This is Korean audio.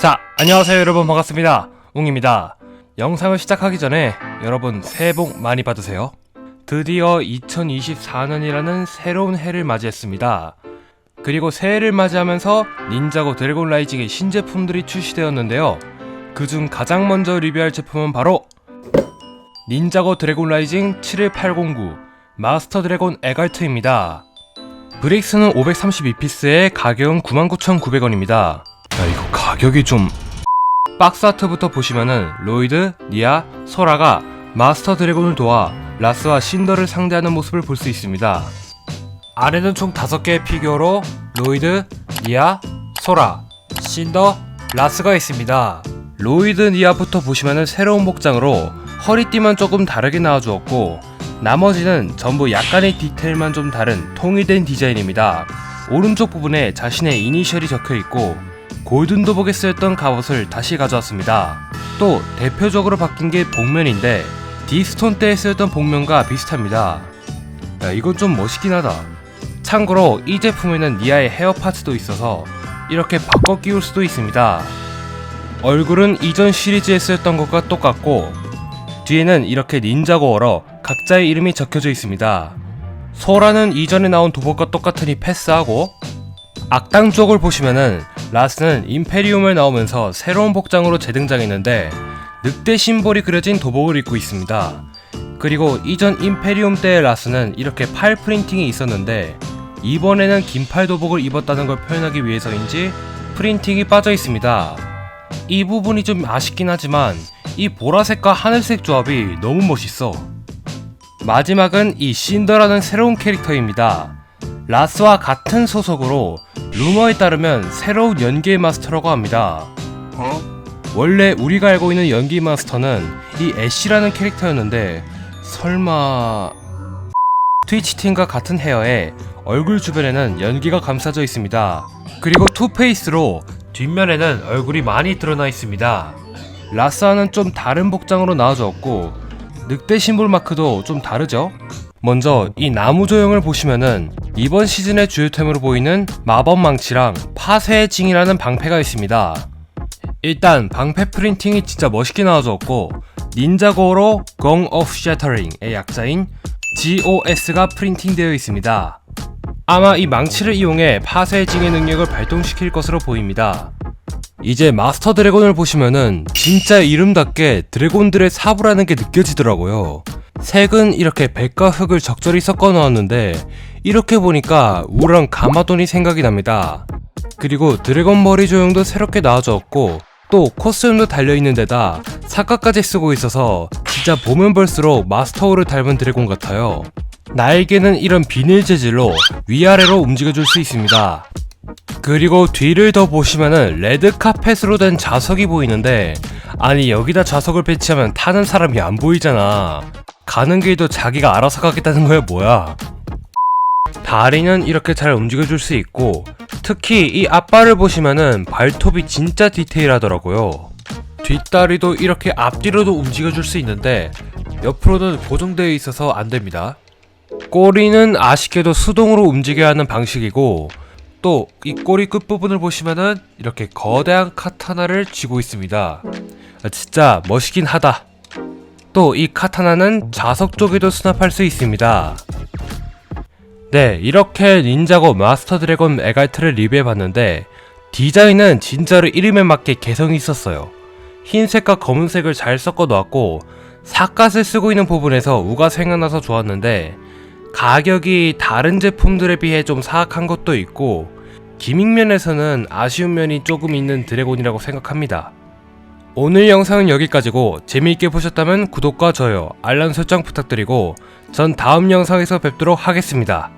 자, 안녕하세요 여러분 반갑습니다. 웅입니다. 영상을 시작하기 전에 여러분 새해 복 많이 받으세요. 드디어 2024년이라는 새로운 해를 맞이했습니다. 그리고 새해를 맞이하면서 닌자고 드래곤 라이징의 신제품들이 출시되었는데요. 그중 가장 먼저 리뷰할 제품은 바로 닌자고 드래곤 라이징 71809 마스터 드래곤 에갈트입니다. 브릭스는 532피스에 가격은 99,900원입니다. 야 이거 가격이 좀 박스 아트부터 보시면은 로이드, 니아, 소라가 마스터 드래곤을 도와 라스와 신더를 상대하는 모습을 볼 수 있습니다. 아래는 총 5개의 피규어로 로이드, 니아, 소라, 신더, 라스가 있습니다. 로이드, 니아부터 보시면은 새로운 복장으로 허리띠만 조금 다르게 나와주었고 나머지는 전부 약간의 디테일만 좀 다른 통일된 디자인입니다. 오른쪽 부분에 자신의 이니셜이 적혀 있고 골든 도복에 쓰였던 갑옷을 다시 가져왔습니다. 또 대표적으로 바뀐 게 복면인데 디스톤 때에 쓰였던 복면과 비슷합니다. 야, 이건 좀 멋있긴 하다. 참고로 이 제품에는 니아의 헤어 파츠도 있어서 이렇게 바꿔 끼울 수도 있습니다. 얼굴은 이전 시리즈에 쓰였던 것과 똑같고 뒤에는 이렇게 닌자고어로 각자의 이름이 적혀져 있습니다. 소라는 이전에 나온 도복과 똑같으니 패스하고 악당 쪽을 보시면은 라스는 임페리움을 나오면서 새로운 복장으로 재등장했는데 늑대 심볼이 그려진 도복을 입고 있습니다. 그리고 이전 임페리움 때의 라스는 이렇게 팔 프린팅이 있었는데 이번에는 긴팔 도복을 입었다는 걸 표현하기 위해서인지 프린팅이 빠져 있습니다. 이 부분이 좀 아쉽긴 하지만 이 보라색과 하늘색 조합이 너무 멋있어. 마지막은 이 신더라는 새로운 캐릭터입니다. 라스와 같은 소속으로 루머에 따르면 새로운 연기의 마스터라고 합니다. 원래 우리가 알고 있는 연기 마스터는 이 애쉬라는 캐릭터였는데 설마 트위치 팀과 같은 헤어에 얼굴 주변에는 연기가 감싸져 있습니다. 그리고 투페이스로 뒷면에는 얼굴이 많이 드러나 있습니다. 라스와는 좀 다른 복장으로 나와주었고 늑대 심볼 마크도 좀 다르죠? 먼저 이 나무 조형을 보시면은 이번 시즌의 주요템으로 보이는 마법 망치랑 파쇄의 징이라는 방패가 있습니다. 일단 방패 프린팅이 진짜 멋있게 나와줬고 닌자고로 Gong of Shattering의 약자인 GOS가 프린팅되어 있습니다. 아마 이 망치를 이용해 파쇄의 징의 능력을 발동시킬 것으로 보입니다. 이제 마스터 드래곤을 보시면은 진짜 이름답게 드래곤들의 사부라는 게 느껴지더라고요. 색은 이렇게 백과 흙을 적절히 섞어 넣었는데 이렇게 보니까 우랑 가마돈이 생각이 납니다. 그리고 드래곤 머리 조형도 새롭게 나와줬고 또 코스튬도 달려있는 데다 사과까지 쓰고 있어서 진짜 보면 볼수록 마스터우를 닮은 드래곤 같아요. 날개는 이런 비닐 재질로 위아래로 움직여줄 수 있습니다. 그리고 뒤를 더 보시면은 레드 카펫으로 된 좌석이 보이는데 아니 여기다 좌석을 배치하면 타는 사람이 안 보이잖아 가는 길도 자기가 알아서 가겠다는 거야 뭐야 다리는 이렇게 잘 움직여줄 수 있고 특히 이 앞발을 보시면은 발톱이 진짜 디테일하더라고요 뒷다리도 이렇게 앞뒤로도 움직여줄 수 있는데 옆으로는 고정되어 있어서 안 됩니다 꼬리는 아쉽게도 수동으로 움직여야 하는 방식이고 또 이 꼬리 끝부분을 보시면은 이렇게 거대한 카타나를 쥐고 있습니다. 아, 진짜 멋있긴 하다. 또 이 카타나는 자석 쪽에도 수납할 수 있습니다. 네, 이렇게 닌자고 마스터 드래곤 에갈트를 리뷰해봤는데 디자인은 진짜로 이름에 맞게 개성이 있었어요. 흰색과 검은색을 잘 섞어 놓았고 삿갓을 쓰고 있는 부분에서 우가 생각나서 좋았는데 가격이 다른 제품들에 비해 좀 사악한 것도 있고 기믹면에서는 아쉬운 면이 조금 있는 드래곤이라고 생각합니다. 오늘 영상은 여기까지고 재미있게 보셨다면 구독과 좋아요, 알람 설정 부탁드리고 전 다음 영상에서 뵙도록 하겠습니다.